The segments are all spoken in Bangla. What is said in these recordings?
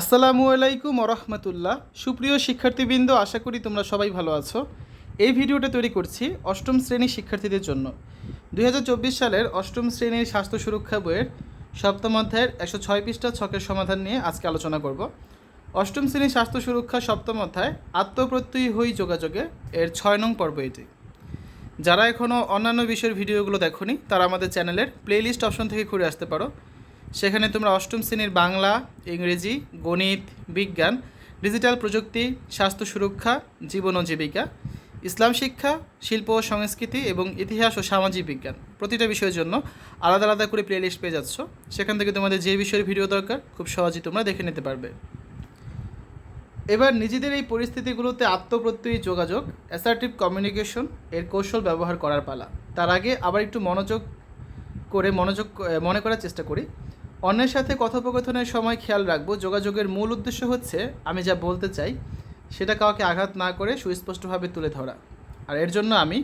আসসালামু আলাইকুম ওরহমতুল্লাহ। সুপ্রিয় শিক্ষার্থীবৃন্দ, আশা করি তোমরা সবাই ভালো আছো। এই ভিডিওটা তৈরি করছি অষ্টম শ্রেণির শিক্ষার্থীদের জন্য। দুই হাজার চব্বিশ সালের অষ্টম শ্রেণির স্বাস্থ্য সুরক্ষা বইয়ের সপ্তম অধ্যায়ের একশো ছয় পৃষ্ঠা ছকের সমাধান নিয়ে আজকে আলোচনা করব। অষ্টম শ্রেণির স্বাস্থ্য সুরক্ষা সপ্তম অধ্যায়, আত্মপ্রত্যয়ী হই যোগাযোগে এর ছয় নং পর্ব এটি। যারা এখনও অন্যান্য বিষয়ের ভিডিওগুলো দেখোনি, তারা আমাদের চ্যানেলের প্লেলিস্ট অপশন থেকে ঘুরে আসতে পারো। সেখানে তোমরা অষ্টম শ্রেণির বাংলা, ইংরেজি, গণিত, বিজ্ঞান, ডিজিটাল প্রযুক্তি, স্বাস্থ্য সুরক্ষা, জীবন ও জীবিকা, ইসলাম শিক্ষা, শিল্প ও সংস্কৃতি এবং ইতিহাস ও সামাজিক বিজ্ঞান। প্রতিটা বিষয়ের জন্য আলাদা আলাদা করে প্লেলিস্ট পেয়ে যাচ্ছ। সেখান থেকে তোমাদের যে বিষয়ের ভিডিও দরকার, খুব সহজেই তোমরা দেখে নিতে পারবে। এবার নিজেদের এই পরিস্থিতিগুলোতে আত্মপ্রত্যয়ী যোগাযোগ অ্যাসার্টিভ কমিউনিকেশন এর কৌশল ব্যবহার করার পালা। তার আগে আবার একটু মনোযোগ করে মনোযোগ মনে করার চেষ্টা করি। অন্যের সাথে কথোপকথনের সময় খেয়াল রাখব। যোগাযোগের মূল উদ্দেশ্য হচ্ছে, আমি যা বলতে চাই, সেটা কাউকে আঘাত না করে সুস্পষ্টভাবে তুলে ধরা। আর এর জন্য আমি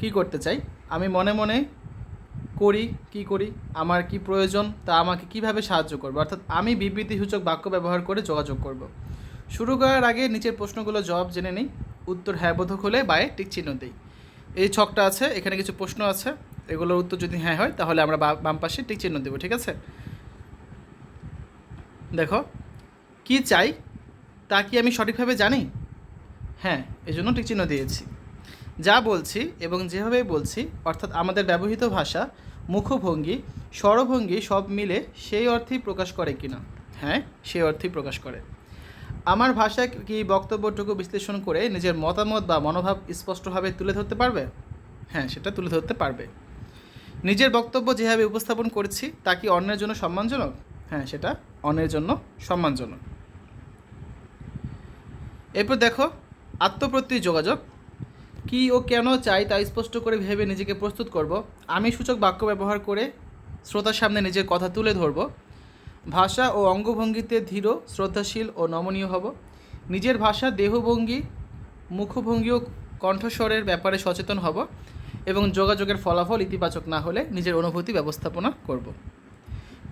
কি করতে চাই? আমি মনে মনে করি, কি করি, আমার কি প্রয়োজন, তা আমাকে কীভাবে সাহায্য করবে? অর্থাৎ আমি বিবৃতিসূচক বাক্য ব্যবহার করে যোগাযোগ করব। শুরু করার আগে নিচের প্রশ্নগুলো জবাব জেনে নিই। উত্তর হ্যাঁ বোধক হলে বায়ে টিক চিহ্ন দিই। এই ছকটা আছে, এখানে কিছু প্রশ্ন আছে। এগুলোর উত্তর যদি হ্যাঁ হয়, তাহলে আমরা বাম পাশে টিক চিহ্ন দেবো, ঠিক আছে? দেখো, কি চাই তা কি আমি সঠিকভাবে জানি? হ্যাঁ এজন্য টিক চিহ্ন দিয়েছি। যা বলছি এবং যেভাবে বলছি, অর্থাৎ আমাদের ব্যবহৃত ভাষা, মুখভঙ্গি, স্বরভঙ্গি সব মিলে সেই অর্থেই প্রকাশ করে কি না হ্যাঁ সেই অর্থেই প্রকাশ করে। আমার ভাষা কি বক্তব্যটুকু বিশ্লেষণ করে নিজের মতামত বা মনোভাব স্পষ্টভাবে তুলে ধরতে পারবে? হ্যাঁ সেটা তুলে ধরতে পারবে। নিজের বক্তব্য যেভাবে উপস্থাপন করছি, তা কি অন্যের জন্য সম্মানজনক? হ্যাঁ সেটা অন্যের জন্য সম্মানজনক। এরপর দেখো, আত্মপ্রত্যয়ী যোগাযোগ। কি ও কেন চাই তা স্পষ্ট করে ভেবে নিজেকে প্রস্তুত করব। আমি সূচক বাক্য ব্যবহার করে শ্রোতার সামনে নিজের কথা তুলে ধরব। ভাষা ও অঙ্গভঙ্গিতে ধীর, শ্রদ্ধাশীল ও নমনীয় হব। নিজের ভাষা দেহভঙ্গি মুখভঙ্গি ও কণ্ঠস্বরের ব্যাপারে সচেতন হব। এবং যোগাযোগের ফলাফল ইতিবাচক না হলে নিজের অনুভূতি ব্যবস্থাপনা করব।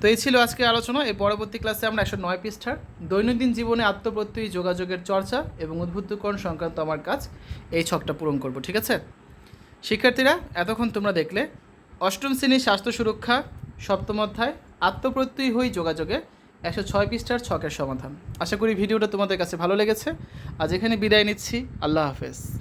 তো এই ছিল আজকের আলোচনা। এই পরবর্তী ক্লাসে আমরা একশো নয় পৃষ্ঠার দৈনন্দিন জীবনে আত্মপ্রত্যয়ী যোগাযোগের চর্চা এবং উদ্বুদ্ধকরণ সংক্রান্ত আমার কাজ এই ছকটা পূরণ করব, ঠিক আছে? শিক্ষার্থীরা, এতক্ষণ তোমরা দেখলে, অষ্টম শ্রেণির স্বাস্থ্য সুরক্ষা, সপ্তম অধ্যায়, আত্মপ্রত্যয়ী হই যোগাযোগে একশো ছয় পৃষ্ঠার ছকের সমাধান। আশা করি ভিডিওটা তোমাদের কাছে ভালো লেগেছে। আজ এখানে বিদায় নিচ্ছি। আল্লাহ হাফেজ।